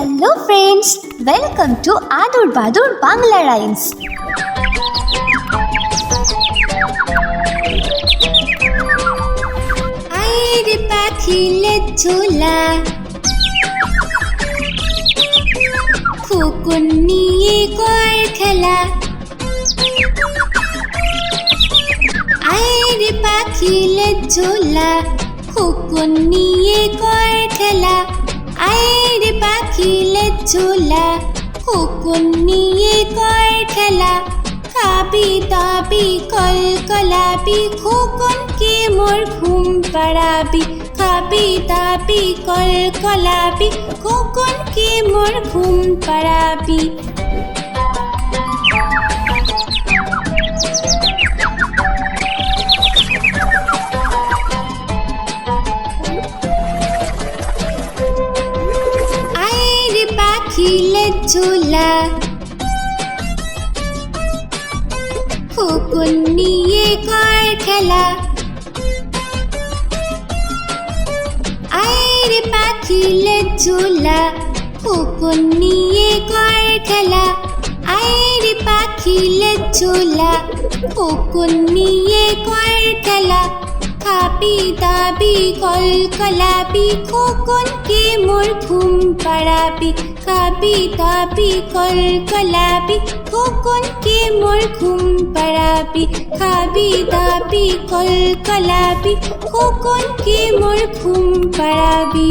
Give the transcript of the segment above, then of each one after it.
Hello friends welcome to Adur Badur Bangla rhymes আয়ের পাখিলে ঝোলা খোকন নিয়ে কর খেলা আয়ের পাখিলে ঝোলা খোকন নিয়ে কর খেলা আয়ের পাখিলে ঝোলা খোকন নিয়ে কর খেলা কল কলাবি খোকন কে মোর ঘুম পাড়াবি খাবি কলাবি খোকন কে মোর ঘুম পাড়াবি। ঝোলা খোকন নিয়ে কর খেলা আয়ের পাখিলে ঝোলা খোকন নিয়ে কর খেলা আয়ের পাখিলে ঝোলা খোকন নিয়ে কর খেলা খাবি দাবি কল কলাবি খোকন মোর ঘুম পাড়াবি কল কলাপি খোকন কে মোর ঘুম পাড়াবি খাবি দাবি কল কলাপি খোকন কে মোর ঘুম পাড়াবি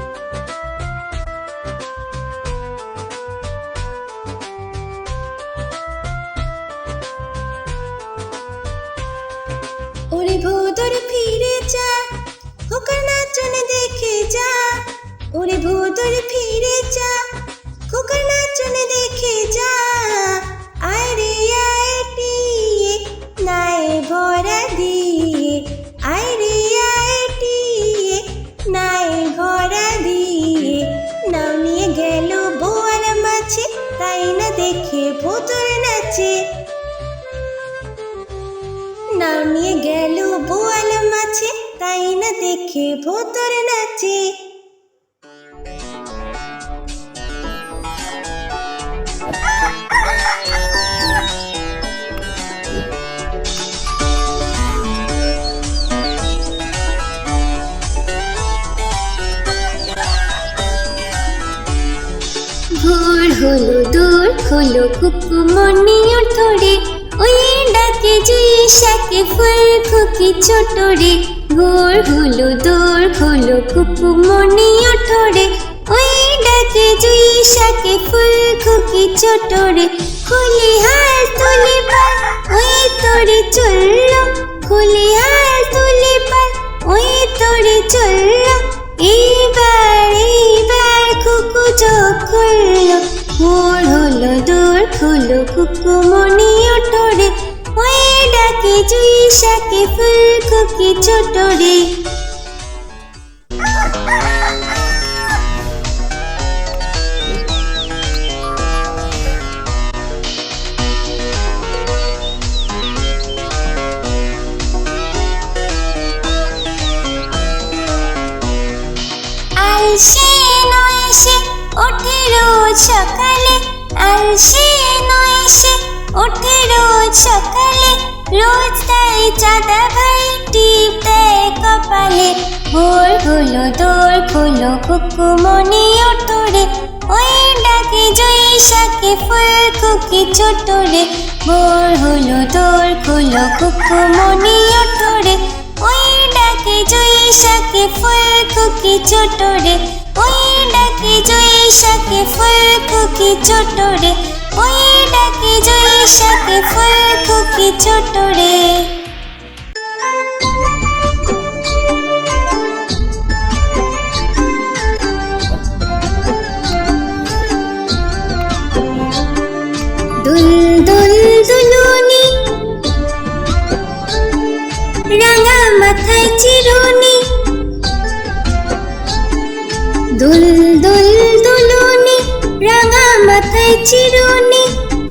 মাছে তাই না দেখে ভোতর নাচে। নামিয়ে গেল বোয়াল মাছে, তাই না দেখে ভোতর নাচে। হলো কুকুমনি ধরে ওই ডাকে জুই শাকে ফুল খুকি ছোট রে ভোর হলো, দূর হলো কুকুমনি ধরে ওই ডাকে জুই শাকে ফুল খুকি ছোট রে খুলি হাত তুলি পাল ওই তোরে চলল। খুলি হাত তুলি পাল ওই তোরে চলল। এইবার দূর কুকুমনি কুকু মনি ওঠরে। ওই ডাকে জুই শাকে ফুল খুকি ছোট রে রোজ তাই চাঁদা ভাই টিপ দেয় কপালে। ভোর হলো দোর খোলো কুকুমনি ওঠরে ওই ডাকে জয়সাকে ফুল কুকি ছোট রে ভোর হলো দোর খোলো কুকুমনি ওঠরে ওই ডাকে জয়সাকে ফুল কুকি ছোট রে ওই ডাকে জয়সাকে ফুল কুকি ছোট রে ওই দুল দুলুনি রাঙা মাথায় চিরুনি। দুল দুল দুলুনি রাঙা মাথায় চিরুনি।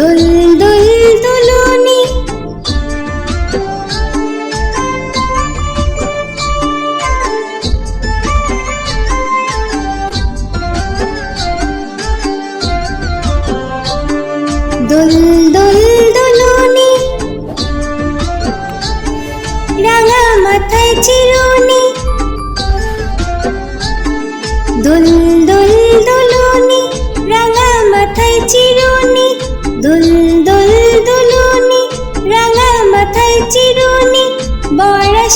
দুল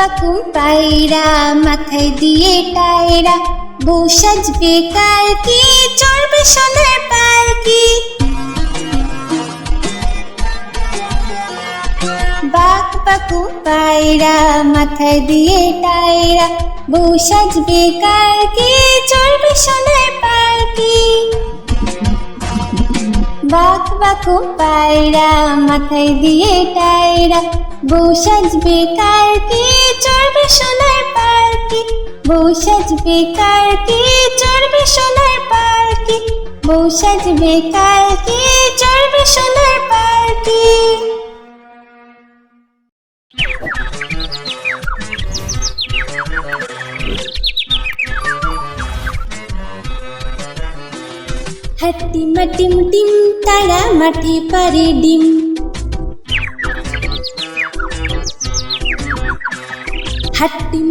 বাকুম পায়রা, মাথায় দিয়ে টায়রা। বউ সাজবে কালকে, চড়বে সোনার পালকি। বাক বাকু পায়রা, মাথায় দিয়ে টায়রা। বউ সাজবে কালকে, চড়বে সোনার পালকি। বাক বাকু পায়রা, মাথায় দিয়ে টায়রা। বউ সাজবে কালকে চড়বে সোনার পালকি বউ সাজবে কালকে চড়বে সোনার পালকি বউ সাজবে কালকে চড়বে সোনার পালকি হাতি মাটিম টিম তারা মাঠে পারে ডিম।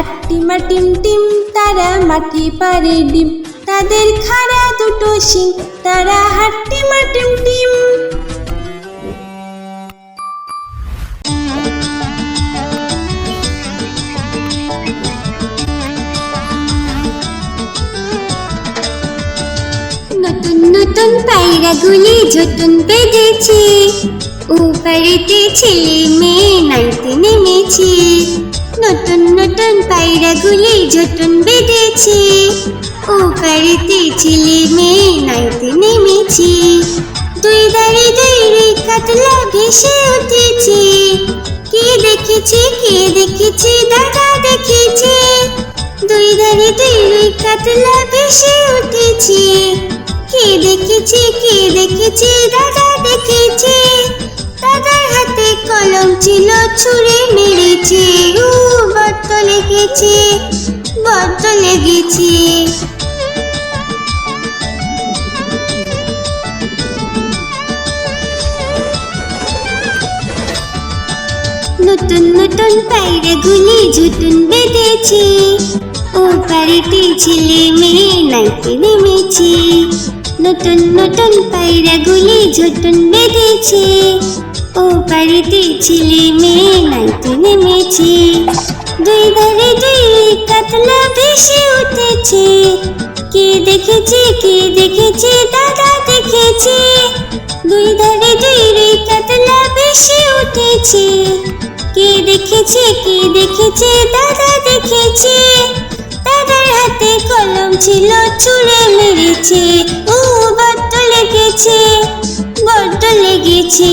হাট্টিমা টিম টিম, তারা মাঠে পারে ডিম। তাদের খাড়া দুটো শিং, তারা হাট্টিমা টিম টিম নতুন নতুন পায়রাগুলি যতন বেঁধেছে। ও বাড়িতে ছেলে মেয়ে নাইতে নেমেছে। নতুন নতুন পায়রাগুলি যতন বেঁধেছে ও বাড়িতে ছেলে মেয়ে নাইতে নেমেছি। দুই দাঁড়ি দুই রে কাতলা ভেসে উঠেছে। কে দেখেছে কে দেখেছে, দাদা দেখেছে। দুই ধারে দুই রুই কাতলা ভেসে উঠেছে। কে দেখেছে কে দেখেছে, দাদা দেখেছে। দাদার হাতে কলম ছিল, ছুঁড়ে মেরেছে। লেগেছে বড্ড লেগেছে। নতুন নতুন পায়রাগুলি ঝুটুন বেঁধেছে। ও বাড়িতে ছেলে মেয়ে নাইতে নেমেছে। নতুন নতুন পায়রাগুলি ঝুটুন বেঁধেছে। ও বাড়িতে ছেলে মেয়ে নাইতে নেমেছে। দুই ধারে দুই কাতলা ভেসে উঠেছে। কে দেখেছে কে দেখেছে, দাদা দেখেছে। দুই ধারে দুই রে কাতলা ভেসে উঠেছে। কে দেখেছে কে দেখেছে, দাদা দেখেছে। দাদার হাতে কলম ছিল ছুঁড়ে মেরেছে। ও বড্ড লেগেছে বড্ড লেগেছে।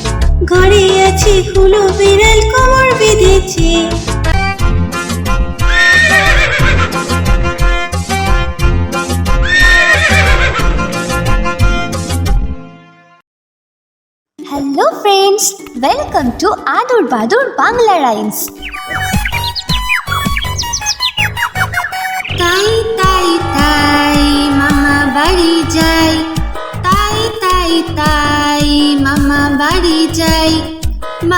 ঘরে আছে হুলো বিড়াল কোমর বেঁধেছে। Hello friends welcome to Adur Badur Bangla rhymes তাই তাই তাই মামা বাড়ি যাই।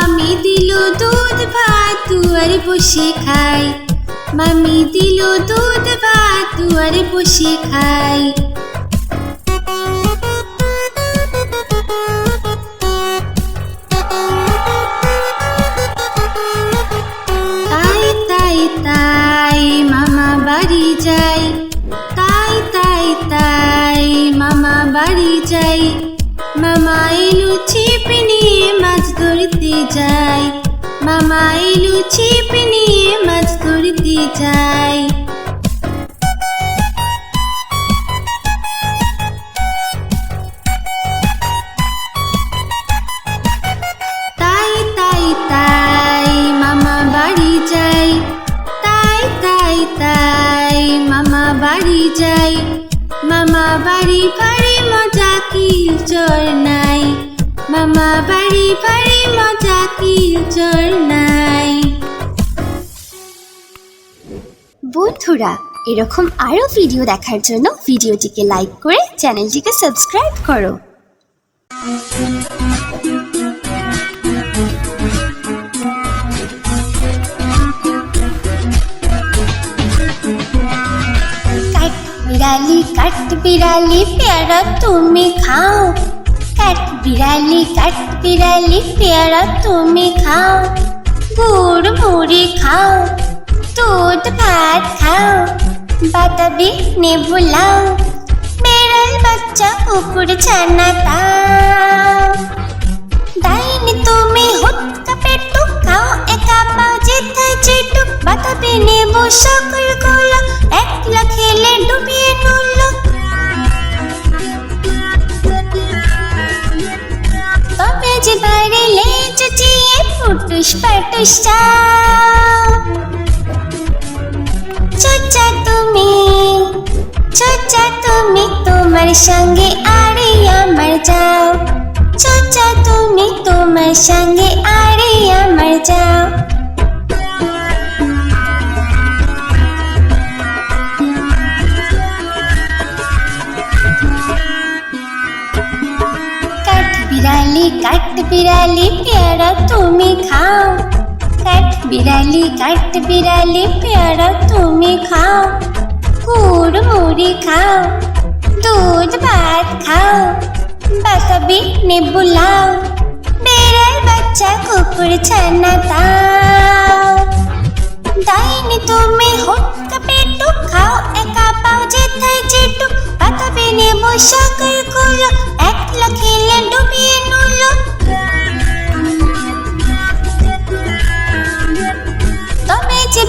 মামি দিল দুধ ভাত দুয়ারে বসে খাই মামি দিল দুধ ভাত দুয়ারে বসে খাই তাই তাই তাই মামা বাড়ি তাই তাই তাই মামা বাড়ি যাই। এলু মাছ ধরতে যাই। মামা এলু ছিপ নিয়ে মাছ ধরতে যাই। তাই তাই তাই মামা বাড়ি যাই। তাই তাই তাই মামা বাড়ি যাই। মামা বাড়ি মজা, কি নাই মামা বাড়ি বাড়ি মজা নাই। বন্ধুরা, এরকম আরও ভিডিও দেখার জন্য ভিডিওটিকে লাইক করে চ্যানেলটিকে সাবস্ক্রাইব করো। বিড়ালি কাট বিড়ালি, পেয়ারা তুমি খাও। বিড়ালি কাট বিড়ালি, পেয়ারা তুমি খাও। গুড়, মুড়ি খাও। দুধ, ভাত খাও। বাতাবি, নেবু লাও। বেড়াল, বাচ্চা, কুকুর, ছানা তাও ডাইনি, তুমি হুটকা পেটু খাও। একা পাও যেথায় যেটু। বাতাবি, নেবু, সকলগুলো। একলা খেলে ডুবিয়ে নুলো। তবে যে বাইরে লেজ চিয়ে ফুটুস পাটুস চাও চোচা তুমি চোচা তুমি তোমার সঙ্গে আরে আমার যাও চোচা তুমি তোমার সঙ্গে আরে আমার যাও কাঠ বিড়ালি পেয়ারা তুমি খাও কাঠ বিড়ালি কাঠ বিড়ালি পেয়ারা তুমি খাও গুড় মুড়ি খাও দুধ ভাত খাও বাতাবি নেবু লাও বেড়াল বাচ্চা কুকুর ছানা তাও ডাইনি তুমি হুটকা পেটু খাও একা পাও যেথায় যেটু নেবু সকলগুলো একলা খেলে ডুবিয়ে নুলো তবে যে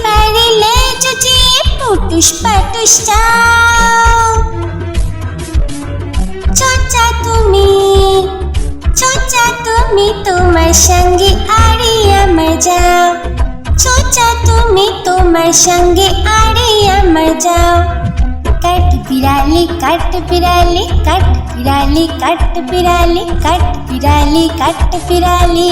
লেজ চিয়ে পুটুস পাটুস চাও। চোচা তুমি চোচা তুমি তোমার সঙ্গে আরে আমার আমার যাও। কাট বিড়ালি কাট বিড়ালি কাট বিড়ালি কাট বিড়ালি কাট বিড়ালি কাট বিড়ালি।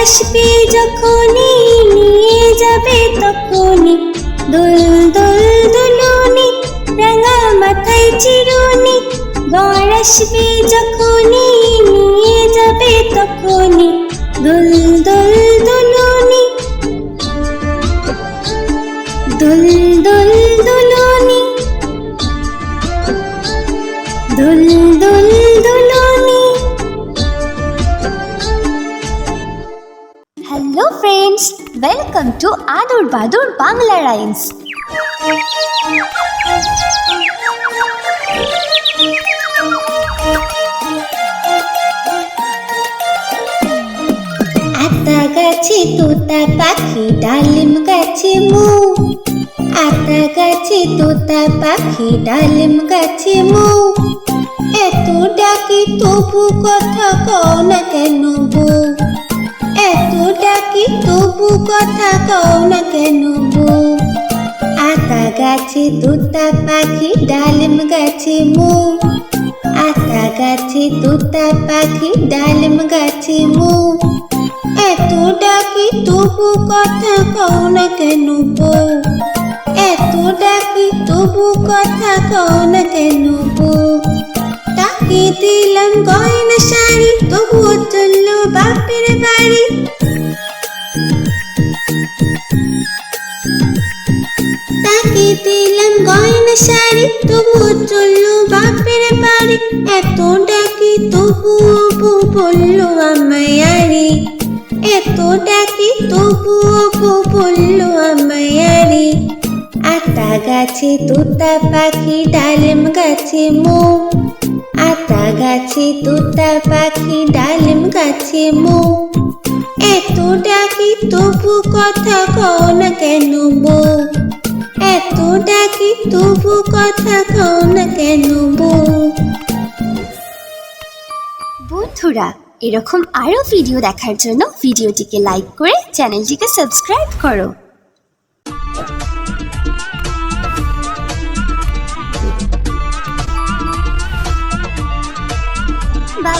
আসবে যখনই, নিয়ে যাবে তখনই। দোল দোল, দুলুনি, রাঙা মাথায় চিরুনি। গড় আসবে যখনই, নিয়ে যাবে তখনই। বাদুর বাংলা রাইমস আতা গাছে তোতা পাখি, ডালিম গাছে মু। আতা গাছে তোতা পাখি, ডালিম গাছে মু। এত ডাকি তবু কথা কও না কেন বউ এত ডাকি তবু কথা কও না কেন আতা গাছে, তোতা পাখি, ডালিম গাছে মু। আতা গাছে, তোতা পাখি, ডালিম গাছে মু। এত ডাকি তবু কথা কও না কেন বউ? এত তবু কথা কও না কেন বউ? তাকে দিলাম গয়না শাড়ি, তবুও চলল বাপের বাড়ি। তাকে দিলাম গয়না শাড়ি, তবুও চলল বাপের বাড়ি। এত ডাকি তবুও বউ বলল, আমায় আরে এত ডাকি তবুও বউ বলল, আমায় আরে আতা গাছে, তোতা পাখি, ডালিম গাছে মো। আতা গাছে, তোতা পাখি, ডালিম গাছে মো। এত ডাকি, তবু কথা কও না কেন বউ এত ডাকি, তবু কথা কও না কেন বউ বন্ধুরা, এরকম আরও ভিডিও দেখার জন্য ভিডিওটিকে লাইক করে চ্যানেলটিকে সাবস্ক্রাইব করো।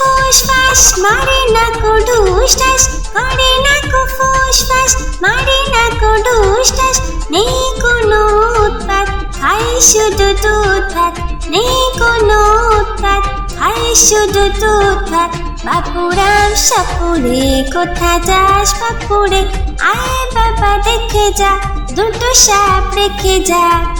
না কো ফুস ফাস মারে না কো ঢুস করে না কো মারে না কো নেই কোনো উৎপাত, খাই শুধু দুধ ভাত নেই কোনো উৎপাত, খাই শুধু দুধ ভাত বাপুরাম সাপুরে, কোথা যাস বাপুরে? আয় বাবা, দেখে যা, দুটো সাপ রেখে যা।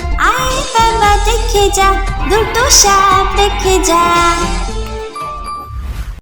আয় বাবা দেখে যা দুটো সাপ দেখে যা